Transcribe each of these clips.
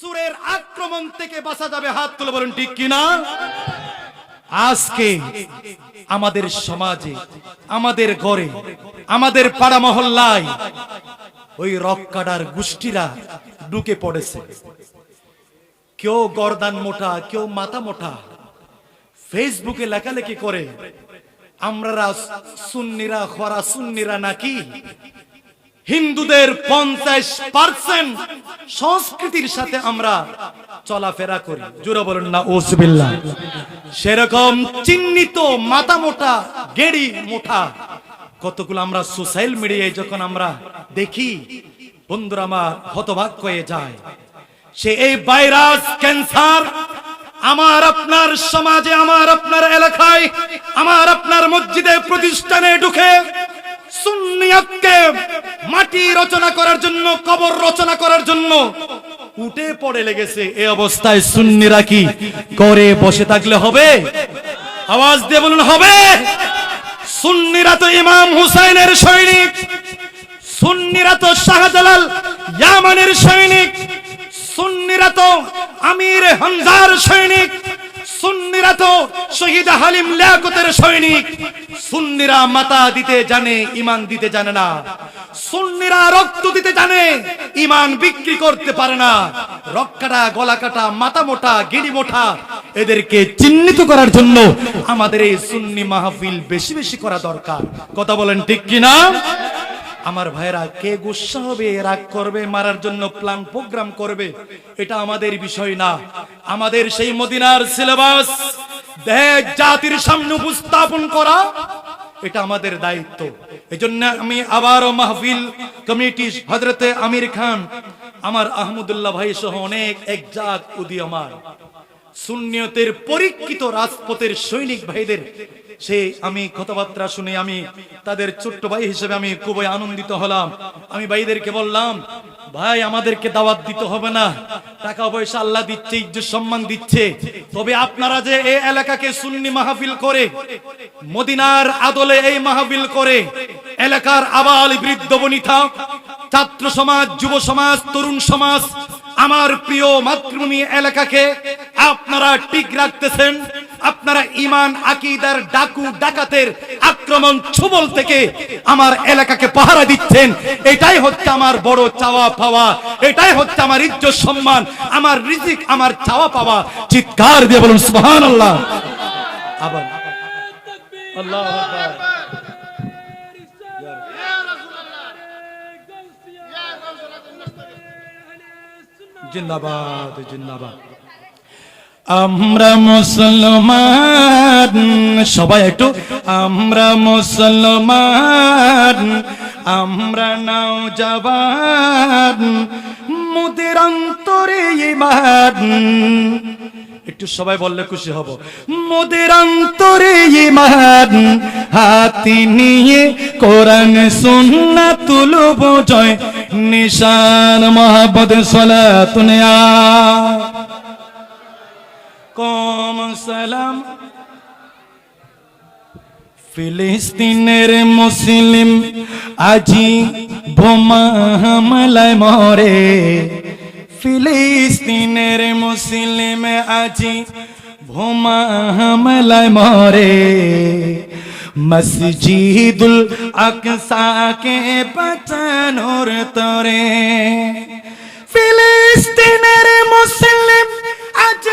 সুরের আক্রমণ থেকে বাঁচা যাবে, হাত তুলে বলুন, ঠিক কিনা? আজকে আমাদের সমাজে, আমাদের ঘরে, আমাদের পাড়া মহল্লায় ওই রক্কাডার গোষ্ঠীরা ঢুকে পড়েছে। কেউ গরদান মোটা, কেউ মাথা মোটা। ফেসবুকে লেখালেখি করে আমরা সুন্নিরা খরা সুন্নিরা নাকি? হিন্দুদের পঞ্চাশ পার্সেন্ট সংস্কৃতির সাথে আমরা চলাফেরা করি। জোরে বলেন না ওসবিল্লা সেরকম চিহ্নিত মাথা মোটা, গেড়ি মোটা, কতগুলো আমরা সোশ্যাল মিডিয়ায় যখন আমরা দেখি, বন্ধুরা আমার হতভাগ হয়ে যায়। সে এই ভাইরাস, ক্যান্সার, আমার আপনার সমাজে, আমার আপনার এলাকায়, আমার আপনার মসজিদে প্রতিষ্ঠানে ঢুকে সুন্নিয়াতকে মাটি রচনা করার জন্য, কবর রচনা করার জন্য উঠে পড়ে লেগেছে। এই অবস্থায় সুন্নিরা কি করে বসে থাকলে হবে? আওয়াজ দিয়ে বলুন, হবে। সুন্নিরা তো ইমাম হুসাইনের সৈনিক, সুন্নিরা তো শাহজালাল ইয়ামানের সৈনিক, সুন্নিরা তো আমির হামজার সৈনিক সুন্নিরা তো শহীদ হালিম লিয়াকতের সৈনিক। সুন্নিরা মাতা দিতে জানে ইমান দিতে জানে না। সুন্নিরা রক্ত দিতে জানে ইমান বিক্রি করতে পারে না। রক্কাটা গলা কাটা মাথা মোটা গিড়ি মোটা এদেরকে চিহ্নিত করার জন্য আমাদের এই সুন্নি মাহফিল বেশি বেশি করা দরকার। কথা বলেন ঠিক কিনা? আমার ভাইরা কে গুসা হবে রাগ করবে, মারার জন্য প্ল্যান প্রোগ্রাম করবে, এটা আমাদের বিষয় না। আমাদের সেই মদিনার সিলেবাস দেশ জাতির সামনে উপস্থাপন করা, এটা আমাদের দায়িত্ব। এজন্য আমি আবারও মাহফিল কমিটি হজরতে আমির খান, আমার আহমদুল্লাহ ভাই সহ অনেক একজাক উদীয়মান। সুন্নিয়তের পরীক্ষিত রাজপথের সৈনিক ভাইদের। সে আমি কথাবার্তা শুনে আমি তাদের ছোট্ট ভাই হিসেবে আমি খুবই আনন্দিত হলাম। আমি ভাইদেরকে বললাম, ভাই, আমাদেরকে দাওয়াত দিতে হবে না। টাকা পয়সা আল্লাহ দিচ্ছে, ইজ্জত সম্মান দিচ্ছে। তবে আপনারা যে এই এলাকাকে সুন্নি মাহফিল করে, মদিনার আদলে এই মাহফিল করে, এলাকার আবাল বৃদ্ধ বনিতা, ছাত্র সমাজ, যুব সমাজ, তরুণ সমাজ আমার প্রিয় মাতৃভূমি এলাকাকে আপনারা ঠিক রাখতেছেন। আপনারা ইমান, আকিদার ডাকু, ডাকাতের আক্রমণ, ছুবল থেকে আমার এলাকাকে পাহারা দিচ্ছেন। এটাই হচ্ছে আমার বড় চাওয়া পাওয়া। এটাই হচ্ছে আমার ইজ্জত, সম্মান, আমার রিজিক, আমার চাওয়া পাওয়া। চিৎকার দিয়ে বলুন, সুবহানাল্লাহ। আবার। আল্লাহু জিন্দাবাদ জিন্দাবাদ। আমরা মুসলমান সবাই একটু আমরা মুসলমান আমরা নাও যাবান মুদের অন্তরে ইমান একটু সবাই বললে খুশি হব। মোদের অন্তরে ইমান হাতি নিয়ে কোরআন সুন্না তুলব জয় নিশান মোহাম্মদ সালাতুনিয়া কম সালাম ফিলিস্তিনের মুসলিম আজি বোমা হামলায় মরে। ফিলিস্তিনের মুসলিম আজি বোমা হামলায় মরে। মসজিদুল আকসাকে বাঁচানোর তরে ফিলিস্তিনের মুসলিম আজ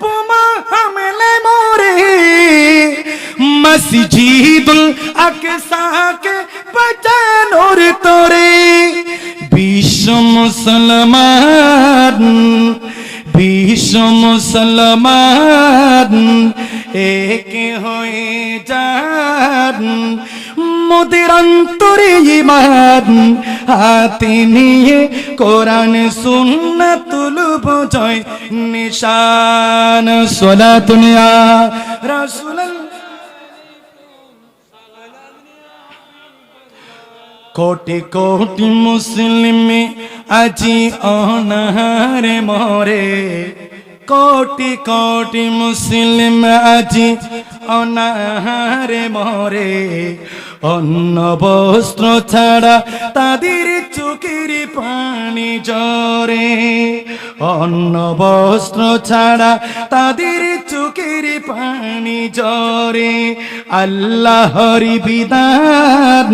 বোমা হামলায় মরে। মসজিদুল আকসাকে বাঁচানোর তরে বিশ্ব মুসলমান বিশ্ব মুসলমান, এক হয়ে যান। মোদের অন্তরে ইমান হাতে নিয়ে কোরআন সুন্না তুলব জয় নিশান। সোলা দুনিয়া রাসূলুল্লাহ। কোটি কোটি মুসলিম আজি অনাহারে মরে। কোটি কোটি মুসলিম আজি অনাহারে মরে। অন্য বস্ত্র ছাড়া তাদের চোখের পানি জরে অন্য বস্ত্র ছাড়া তাদের চোখের পানি জরে আল্লাহর বিধান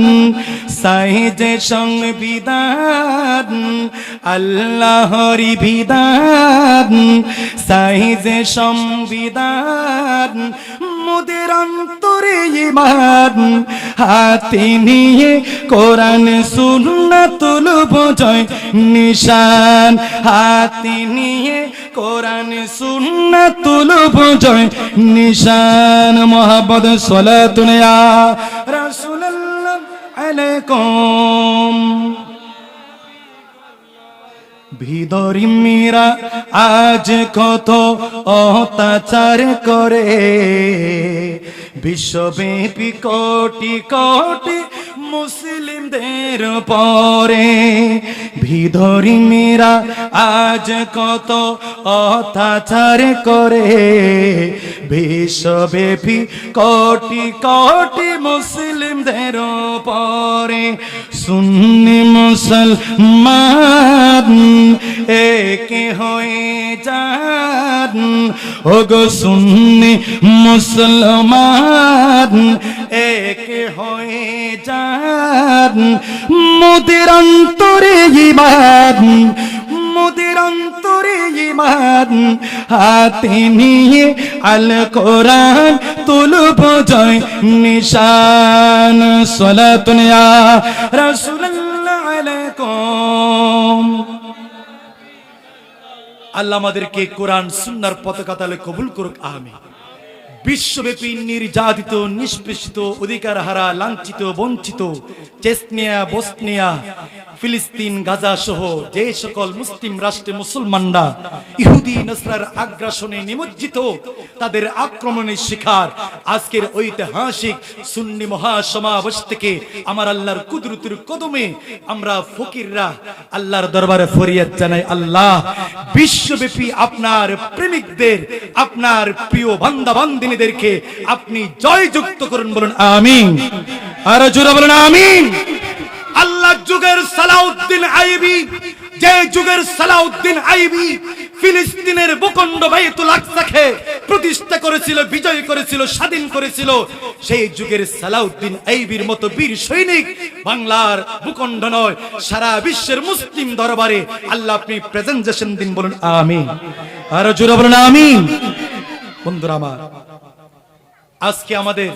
সাহেজে সংবিধান আল্লাহর বিধান সাহেজে সংবিধান মোদের অন্তরে ইমান। হাতে নিয়ে কোরআন সুন্না তুলব জয় নিশান। হাতে নিয়ে কোরআন সুন্না তুলব জয় নিশান। মোহাম্মদ সলাতুনিয়া রাসূলুল্লাহ আলাইকুম। ভিদরি মীরা আজ কত অত্যাচার করে। বিশ্বব্যাপী কোটি কোটি মুসলিমদের পরে ভিদরি মীরা আজ কত অত্যাচার করে। বিশ্বব্যাপী কোটি কোটি মুসলিমদের পরে সুন্নি মুসলমান একে হয়ে যান। ও গো সুন্নি মুসলমান একে হয়ে যান। মোদের অন্তরে ইমান মোদের ইমান, হাতে নিয়ে আল কোরআন তুলব জয় নিশান। সলাতুনিয়া রাসূলুল্লাহ আলাইকুম। আল্লাহ আমাদেরকে কোরআন, সুন্নার পতাকা তালে কবুল করুক আমি বিশ্বব্যাপী নির্যাতিত, নিষ্পেষিত অধিকার হারা লাঞ্ছিত, বঞ্চিত চেসনিয়া, বসনিয়া, ফিলিস্তিন গাজা সহ যে সকল মুসলিম রাষ্ট্রে মুসলমানরা ইহুদি, নসরার আগ্রাসনে নিমজ্জিত, তাদের আক্রমণের শিকার আজকের ঐতিহাসিক সুন্নি মহাসমাবেশ থেকে আমার আল্লাহর কুদরতির কদমে আমরা ফকিররা আল্লাহর দরবারে ফরিয়াদ জানাই, আল্লাহ, বিশ্বব্যাপী আপনার প্রেমিকদের, আপনার প্রিয় বান্দা বান্দিনীদেরকে আপনি জয়যুক্ত করুন বলুন আমিন। আর জোরে বলুন আমিন। আল্লাহ যুগের সালাউদ্দিন আইবি, যে যুগের সালাউদ্দিন আইবি ফিলিস্তিনের ভূখণ্ড বাইতুল আকসাকে প্রতিষ্ঠা করেছিল, বিজয় করেছিল, স্বাধীন করেছিল, সেই যুগের সালাউদ্দিন আইবির মতো বীর সৈনিক বাংলার ভূখণ্ড নয়, সারা বিশ্বের মুসলিম দরবারে আল্লাহ আপনি প্রেজেন্টেশন দিন বলুন আমিন। আর জোরে বলুন আমিন। বন্ধুরা আমার আজকে আমাদের,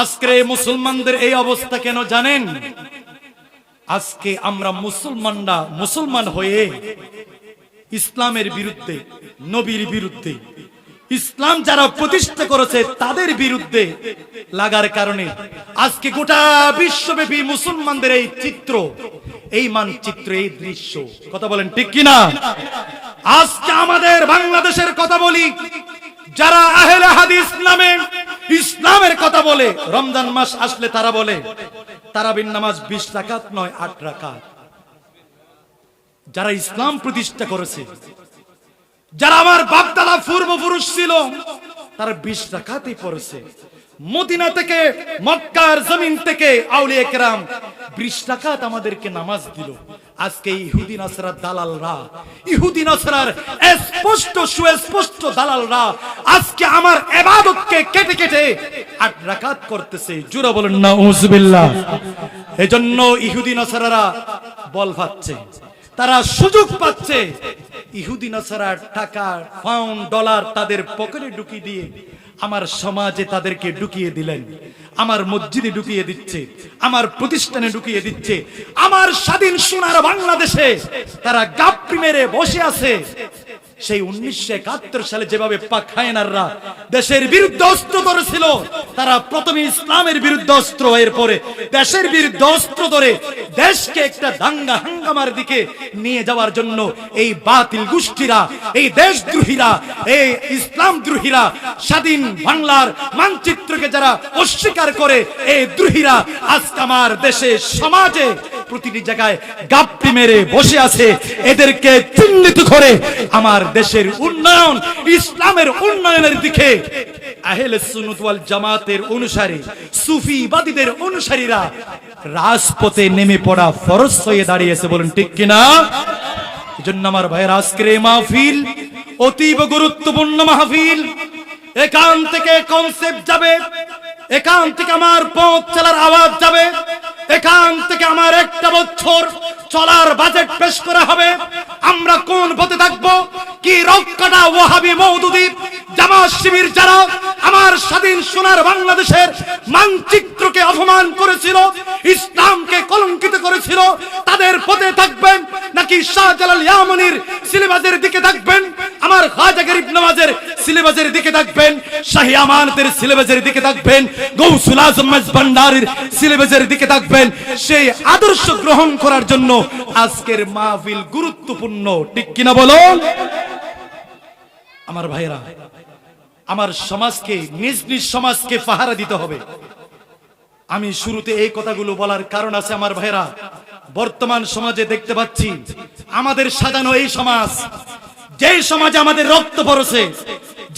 আজকের এই মুসলমানদের এই অবস্থা কেন জানেন? আজকে আমরা মুসলমানরা মুসলমান হয়ে ইসলামের বিরুদ্ধে, নবীর বিরুদ্ধে, ইসলাম যারা প্রতিষ্ঠা করেছে তাদের বিরুদ্ধে লাগার কারণে আজকে গোটা বিশ্বব্যাপী মুসলমানদের এই চিত্র, এই মানচিত্র এই দৃশ্য। কথা বলেন ঠিক কিনা? আজকে আমাদের বাংলাদেশের কথা বলি যারা আহেলে হাদিস নামে ইসলামের কথা বলে, রমজান মাস আসলে তারা বলে তারাবিন নামাজ বিশ রাকাত নয়, আট রাকাত। যারা ইসলাম প্রতিষ্ঠা করেছে, যারা আমার বাপদাদা পূর্বপুরুষ ছিল, তারা বিশ রাকাতই পড়েছে। মদিনা থেকে, মক্কার জমিন থেকে আউলিয়া কেরাম বিশ রাকাত আমাদেরকে নামাজ দিল। আজকে ইহুদি নাসরার দালালরা, ইহুদি নাসরার স্পষ্ট সুস্পষ্ট দালালরা আজকে আমার এবাদতকে কেটে কেটে আট রাকাত করতেছে। জুরা বলেন না উজবিল্লাহ এজন্য ইহুদি নাসরারা বল পাচ্ছে তারা সুযোগ পাচ্ছে। ইহুদি নাসারার টাকা, পাউন্ড, ডলার তাদের পকেটে ঢুকিয়ে দিয়ে আমার সমাজে তাদেরকে ঢুকিয়ে দিলেন। আমার মসজিদে ঢুকিয়ে দিচ্ছে, আমার প্রতিষ্ঠানে ঢুকিয়ে দিচ্ছে, আমার স্বাধীন সোনার বাংলাদেশে তারা গাপ্পি মেরে বসে আছে। সেই উনিশশো একাত্তর সালে যেভাবে পাক হায়নাররা দেশের বিরুদ্ধে অস্ত্র ধরেছিল, তারা প্রথমে ইসলামের বিরুদ্ধে অস্ত্র, এরপরে দেশের বিরুদ্ধে অস্ত্র ধরে দেশকে একটা দাঙ্গা হাঙ্গামার দিকে নিয়ে যাওয়ার জন্য এই বাতিল গোষ্ঠীরা, এই দেশদ্রোহীরা, এই ইসলাম দ্রোহীরা স্বাধীন বাংলার মানচিত্রকে যারা অস্বীকার করে, এই দ্রোহীরা আজকে আমার দেশে সমাজে প্রতিটি জায়গায় গাপ্পি মেরে বসে আছে। এদেরকে চিহ্নিত করে আমার দেশের উন্নয়ন, ইসলামের উন্নয়নের দিকে আহলে সুন্নাত জামাতের অনুসারী, সুফিবাদীদের অনুসারীরা রাজপথে নেমে পড়া ফরজ হয়ে দাঁড়িয়েছে বলেন ঠিক কিনা? এজন্য আমার ভাইয়ের, আজকের মাহফিল অতীব গুরুত্বপূর্ণ মাহফিল। এখান থেকে কনসেপ্ট যাবে। এখান থেকে আমার পথ চলার আওয়াজ যাবে। এখান থেকে আমার একটা বছর চলার বাজেট পেশ করা হবে। আমরা কোন পথে থাকব? কি রক্ষাটা ওয়াহাবি মৌদুদি জামা শিবির যারা আমার স্বাধীন সোনার বাংলাদেশের মানচিত্রকে অপমান করেছিল, ইসলামকে কলঙ্কিত করেছিল, তাদের পথে থাকবেন নাকি শাহজালাল ইয়ামনির সিলেবাসের দিকে থাকবেন? সিলেবাসের দিকে থাকবেন, শাহী আমানতের সিলেবাসের দিকে থাকবেন, গৌসুল আজম ভান্ডারের সিলেবাসের দিকে থাকবেন। সেই আদর্শ গ্রহণ করার জন্য আজকের মাহফিল গুরুত্বপূর্ণ, ঠিক কিনা বলুন আমার ভাইরা আমার সমাজকে, নিজ নিজ সমাজকে পাহারা দিতে হবে। আমি শুরুতে এই কথাগুলো বলার কারণ আছে আমার ভাইরা বর্তমান সমাজে দেখতে পাচ্ছি, আমাদের সাজানো এই সমাজ যে সমাজে আমাদের রক্ত পড়ছে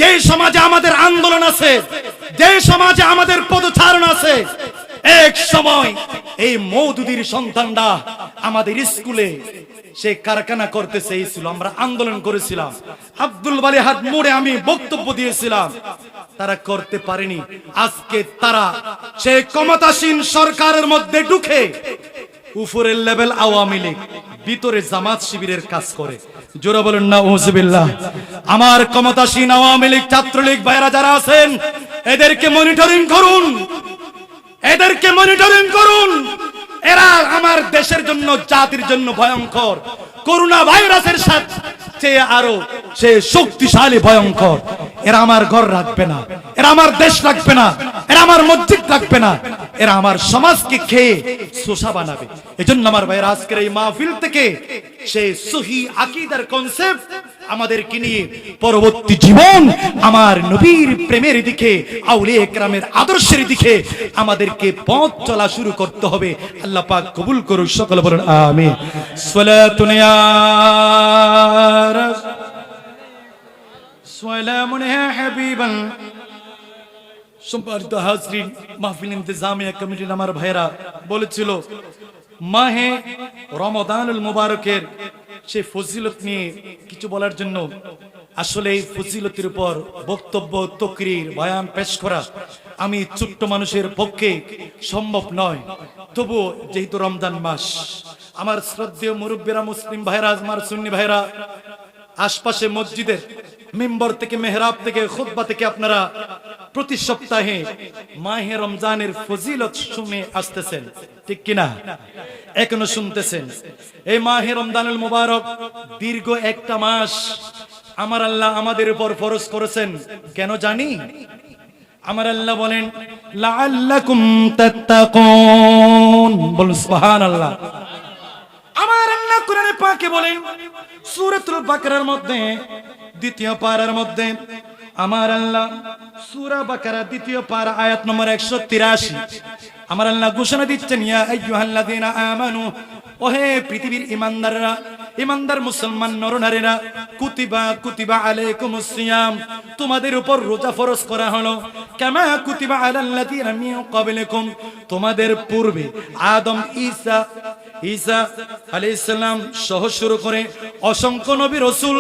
যে সমাজে আমাদের আন্দোলন আছে যে সমাজে আমাদের পদচারণ আছে, এক সময় এই মৌদুদির সন্তানরা আমাদের স্কুলে সে কারখানা করতেছে ছিল, আমরা আন্দোলন করেছিলাম। আব্দুল বালি হাত মোড়ে আমি বক্তব্য দিয়েছিলাম, তারা করতে পারেনি। আজকে তারা সে ক্ষমতাসীন সরকারের মধ্যে ঢুকে উপরের লেভেল আওয়ামী লীগ, ভিতরে জামাত শিবিরের কাজ করে। জোরা বলেন না ওজবিল্লাহ আমার ক্ষমতাসীন আওয়ামী লীগ, ছাত্রলীগ ভাইরা যারা আছেন, এদেরকে মনিটরিং করুন। এদেরকে মনিটরিং করুন। এরা আমার দেশের জন্য, জাতির জন্য ভয়ঙ্কর। করোনা ভাইরাসের সাথে চেয়ে আরও সে শক্তিশালী, ভয়ঙ্কর। এরা আমার ঘর রাখবে না। এরা আমার দেশ রাখবে না। এরা আমার মসজিদ রাখবে না। এরা আমার সমাজকে খেয়ে শোষা বানাবে। এজন্য আমার ভাইয়ের, আজকের এই মাহফিল থেকে সেই সহি আকিদার কনসেপ্ট আমাদেরকে নিয়ে পরবর্তী জীবন আমার নবীর প্রেমের দিকে আউলে একরামের আদর্শের দিকে আমাদেরকে পথ চলা শুরু করতে হবে। আল্লাহ পাক কবুল করুন সকল বলুন রাস- সালামুন ইয়া হাবিবান সম্মানিত হাজরিন মাহফিল ইন্তেজামিয়া কমিটির আমার ভাইরা বলেছিল, মাহে রমদানুল মুবারকের সে ফজিলত নিয়ে কিছু বলার জন্য আসলে এই ফজিলতের উপর বক্তব্য, তকরির, বয়ান পেশ করা আমি ছোট্ট মানুষের পক্ষে সম্ভব নয়। তবু যেহেতু রমজান মাস, আমার শ্রদ্ধেয় মুরব্বীরা, মুসলিম ভাইরা আমার সুন্নি ভাইরা আশপাশে মসজিদের মেম্বর থেকে, মেহরাব থেকে, খুতবা থেকে আপনারা প্রতি সপ্তাহে মাহে রমজানের ফজিলত শুনে আসতেছেন, ঠিক কিনা? এখনও শুনতেছেন? এই মাহে রমজানুল মুবারক দীর্ঘ একটা মাস আমার আল্লাহ আমাদের উপর ফরজ করেছেন, কেন জানি? আমার আল্লাহ বলেন, লাআল্লাকুম তাত্তাকুন। বলুন সুবহানাল্লাহ। আল্লাহ কোরআনে পাকে বলেন, সূরাতুল বাকারার মধ্যে, দ্বিতীয় পারার মধ্যে, আমার আল্লাহ সূরা বাকারা দ্বিতীয় পারা আয়াত নম্বর 183 আমার আল্লাহ ঘোষণা দিচ্ছেন, ইয়া আইয়ুহাল্লাযীনা আমানু, ওহে পৃথিবীর ইমানদাররা ইমানদার মুসলমান নরনারীরা, কুতিবা কুতিবা আলাইকুমুস সিয়াম, তোমাদের উপর রোজা ফরজ করা হলো। কামা কুতিবা আলাল্লাযীনা মিন ক্বাবলিকুম, তোমাদের পূর্বে আদম ঈসা ঈসা আলাইহিসসালাম সহ শুরু করে অসংখ্য নবী রসুল,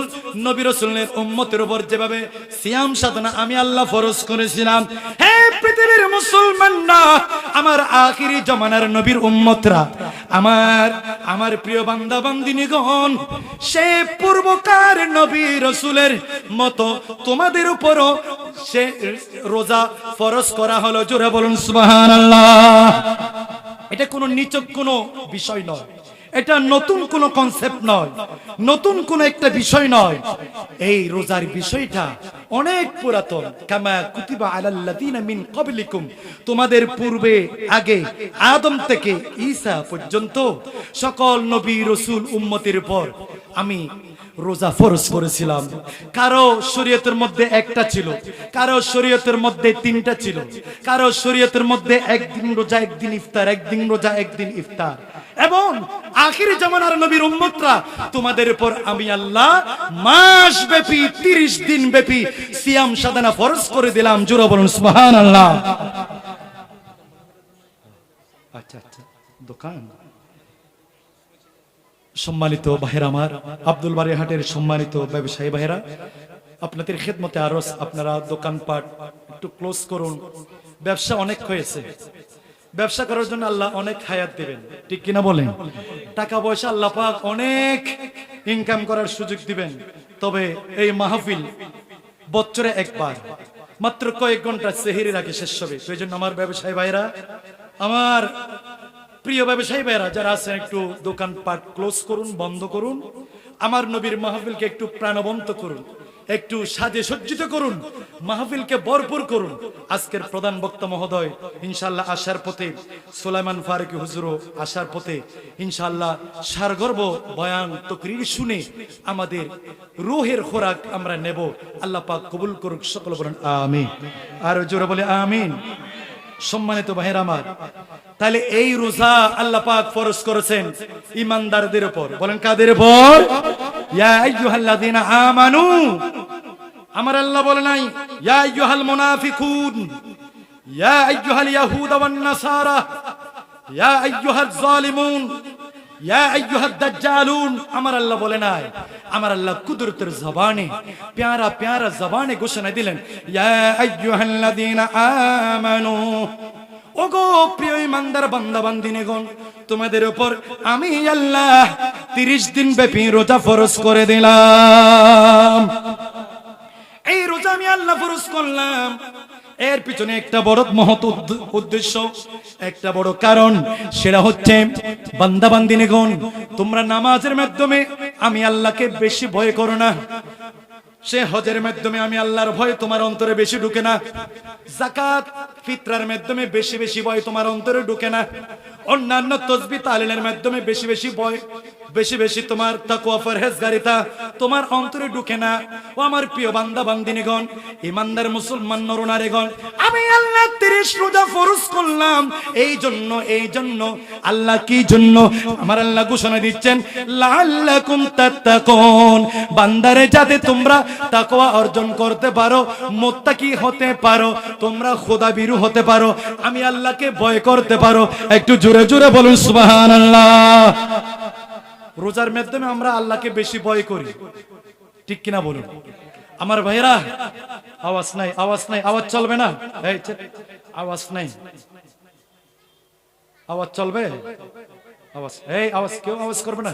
নবী রসুলের উম্মতের উপর যেভাবে সিয়াম সাধনা আমি আল্লাহ ফরজ করেছিলাম। হে পৃথিবীর মুসলমানরা, আমার আখিরি জমানার নবীর উম্মতরা, আমার আমার প্রিয় বান্দা, বান্দিনীগণ, সে পূর্বকার নবী রসুলের মতো তোমাদের উপরও সে রোজা ফরজ করা হলো। জোরে বলুন সুবাহ এটা কোনো নিচক কোনো বিষয় নয়। এটা নতুন কোনো কনসেপ্ট নয়। নতুন কোনো একটা বিষয় নয়। এই রোজার বিষয়টা অনেক পুরাতন। কামা কুতিবা আলাল্লাযিনা মিন ক্বাবলিকুম। তোমাদের পূর্বে আগে আদম থেকে ঈসা পর্যন্ত সকল নবী রাসূল উম্মতের পর আমি রোজা ফরজ করেছিলাম। কারও শরীয়তের মধ্যে একটা ছিল, কারও শরীয়তের মধ্যে তিনটা ছিল, কারও শরীয়তের মধ্যে একদিন রোজা, একদিন ইফতার, একদিন রোজা, একদিন ইফতার। এবং আখির জামানার নবীর উম্মতরা, তোমাদের উপর আমি আল্লাহ মাস ব্যাপী তিরিশ দিন ব্যাপী সিয়াম সাধনা ফরজ করে দিলাম। জোরা বলুন সুবহান আল্লাহ আচ্ছা আচ্ছা দোকান। সম্মানিত ভাইরা আমার, আব্দুল বাড়ি হাটের সম্মানিত ব্যবসায়ী ভাইরা আপনাদের খেদমতে আরও আপনারা দোকানপাট একটু ক্লোজ করুন। ব্যবসা অনেক হয়েছে। ব্যবসা করার জন্য আল্লাহ অনেক হায়াত দিবেন। ঠিক কিনা বলেন? টাকা পয়সা আল্লাহ পাক অনেক ইনকাম করার সুযোগ দিবেন। তবে এই মাহফিল বছরে একবার, মাত্র কয়েক ঘণ্টা সেহেরির আগে শেষ হবে। সেই জন্য আমার ব্যবসায়ী ভাইরা, আমার প্রিয় ব্যবসায়ী ভাইরা, যারা আছেন একটু দোকান দোকানপাট ক্লোজ করুন, বন্ধ করুন। আমার নবীর মাহফিলকে একটু প্রাণবন্ত করুন। একটু সাজে সজ্জিত করুন, মাহফিলকে ভরপুর করুন। আজকের প্রধান বক্তা মহোদয় ইনশাল্লাহ আসার পথে, সোলাইমান ফারুকি হুজুরও আসার পথে ইনশাল্লাহ সারগর্ব বয়ান তকরির শুনে আমাদের রোহের খোরাক আমরা নেব। আল্লাহ পাক কবুল করুক, সকল বলেন আমিন। আর জোরে বলে আমিন। সম্মানিত ভাইয়ের আমার, তাহলে এই রোজা আল্লাহ পাক ফরজ করেছেন ইমানদারদের উপর। বলেন কাদের উপর? ইয়া আইয়ুহাল্লাযীনা আমানু আমার আল্লাহ বলে নাই, ইয়া আইয়ুহাল মুনাফিকুন, ইয়া আইয়ুহাল ইয়াহুদ ওয়ান নাসারা, ইয়া আইয়ুহাল জালিমুন ইয়া আইয়ুহাদ দাজ্জালুন। আমার আল্লাহ বলে নাই, আমার আল্লাহ কুদরতের জবানে, প্যারা প্যারা জবানে ঘোষণা দিলেন, ইয়া আইয়ুহাল্লাযীনা আমানু, ওগো প্রিয় ইমানদার বান্দা বান্দিনেগণ তোমাদের উপর আমি আল্লাহ তিরিশ দিন ব্যাপী রোজা ফরজ করে দিলাম। এই রোজা আমি আল্লাহ ফরজ করলাম। এর পিছনে একটা বড় মহৎ উদ্দেশ্য, একটা বড় কারণ, সেটা হচ্ছে বান্দা বান্দিনেগণ তোমরা নামাজের মাধ্যমে আমি আল্লাহকে বেশি ভয় করো না। সে হজের মাধ্যমে আমি আল্লাহর ভয় তোমার অন্তরে বেশি ঢুকে না। জাকাত ফিতরার মাধ্যমে বেশি বেশি ভয় তোমার অন্তরে ঢুকে না। অন্যান্য তসবি তালিলের মাধ্যমে বেশি বেশি ভয় বেশি বেশি তোমার তাকুয়া ফরহেজগারিতা তোমার অন্তরে ঢুকে না। ও আমার প্রিয় বান্দা বান্দিনীগণ ইমানদার মুসলমান নরনারীগণ, আমি আল্লাহ তিরিশ রোজা ফরজ করলাম। এই জন্য এই জন্য, আল্লাহ কি জন্য? আমার আল্লাহ ঘোষণা দিচ্ছেন লাল্লাকুম তাত্তাকুন। বান্দারে, যাতে তোমরা তাকওয়া অর্জন করতে পারো, মোত্তাকি হতে পারো, তোমরা খোদা বিরু হতে পারো, আমি আল্লাহকে ভয় করতে পারো। একটু জোরে জোরে জোরে বলুন সুবহানাল্লাহ। রোজার মাধ্যমে আমরা আল্লাহকে বেশি ভয় করি। ঠিক কিনা বলুন? আমার ভাইরা আওয়াজ নাই আওয়াজ নাই আওয়াজ চলবে না? আওয়াজ নাই। আওয়াজ চলবে? আওয়াজ এই আওয়াজ কেউ আওয়াজ করবে না।